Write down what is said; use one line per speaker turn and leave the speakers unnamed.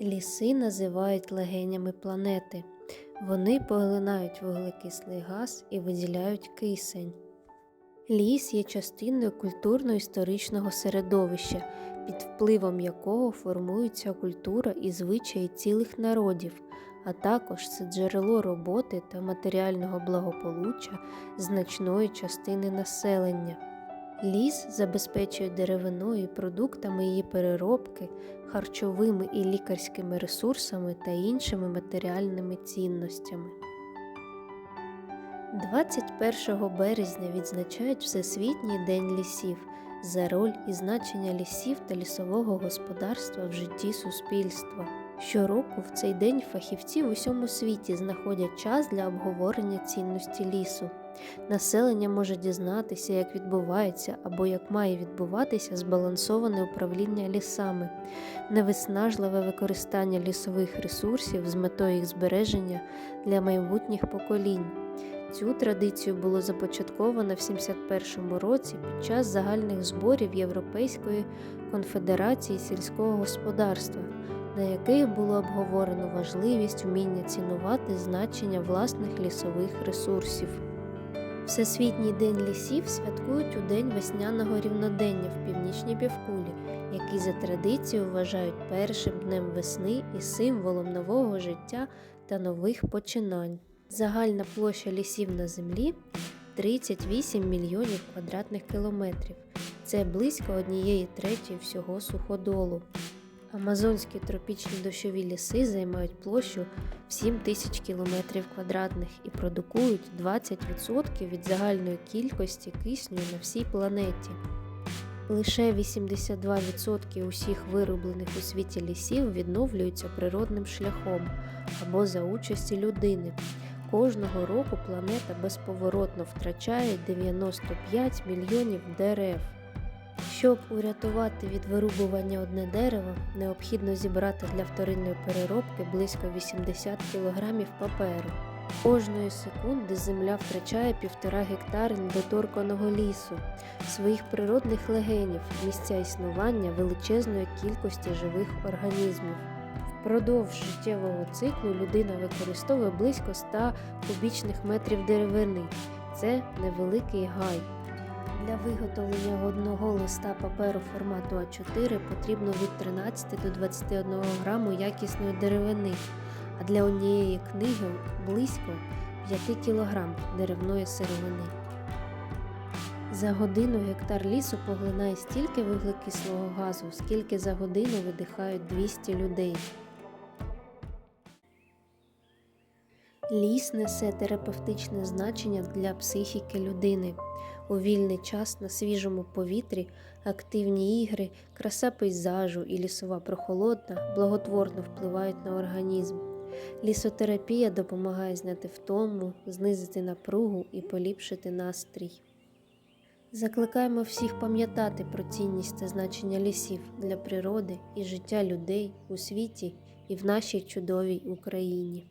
Ліси називають легенями планети. Вони поглинають вуглекислий газ і виділяють кисень. Ліс є частиною культурно-історичного середовища, під впливом якого формується культура і звичаї цілих народів, а також це джерело роботи та матеріального благополуччя значної частини населення. Ліс забезпечує деревиною продуктами її переробки, харчовими і лікарськими ресурсами та іншими матеріальними цінностями. 21 березня відзначають Всесвітній день лісів за роль і значення лісів та лісового господарства в житті суспільства. Щороку в цей день фахівці в усьому світі знаходять час для обговорення цінності лісу. Населення може дізнатися, як відбувається або як має відбуватися збалансоване управління лісами, невиснажливе використання лісових ресурсів з метою їх збереження для майбутніх поколінь. Цю традицію було започатковано в 71 році під час загальних зборів Європейської конфедерації сільського господарства, на яких було обговорено важливість вміння цінувати значення власних лісових ресурсів. Всесвітній день лісів святкують у день весняного рівнодення в північній півкулі, який за традицією вважають першим днем весни і символом нового життя та нових починань. Загальна площа лісів на землі 38 мільйонів квадратних кілометрів. Це близько однієї третьої всього суходолу. Амазонські тропічні дощові ліси займають площу в 7 тисяч кілометрів квадратних і продукують 20% від загальної кількості кисню на всій планеті. Лише 82% усіх вироблених у світі лісів відновлюються природним шляхом або за участі людини. Кожного року планета безповоротно втрачає 95 мільйонів дерев. Щоб урятувати від вирубування одне дерево, необхідно зібрати для вторинної переробки близько 80 кг паперу. Кожної секунди земля втрачає півтора гектари недоторканого лісу, своїх природних легенів, місця існування величезної кількості живих організмів. Впродовж життєвого циклу людина використовує близько 100 кубічних метрів деревини. Це невеликий гай. Для виготовлення одного листа паперу формату А4 потрібно від 13 до 21 граму якісної деревини, а для однієї книги близько 5 кг деревної сировини. За годину гектар лісу поглинає стільки вуглекислого газу, скільки за годину видихають 200 людей. Ліс несе терапевтичне значення для психіки людини. У вільний час на свіжому повітрі, активні ігри, краса пейзажу і лісова прохолодна благотворно впливають на організм. Лісотерапія допомагає зняти втому, знизити напругу і поліпшити настрій. Закликаємо всіх пам'ятати про цінність та значення лісів для природи і життя людей у світі і в нашій чудовій Україні.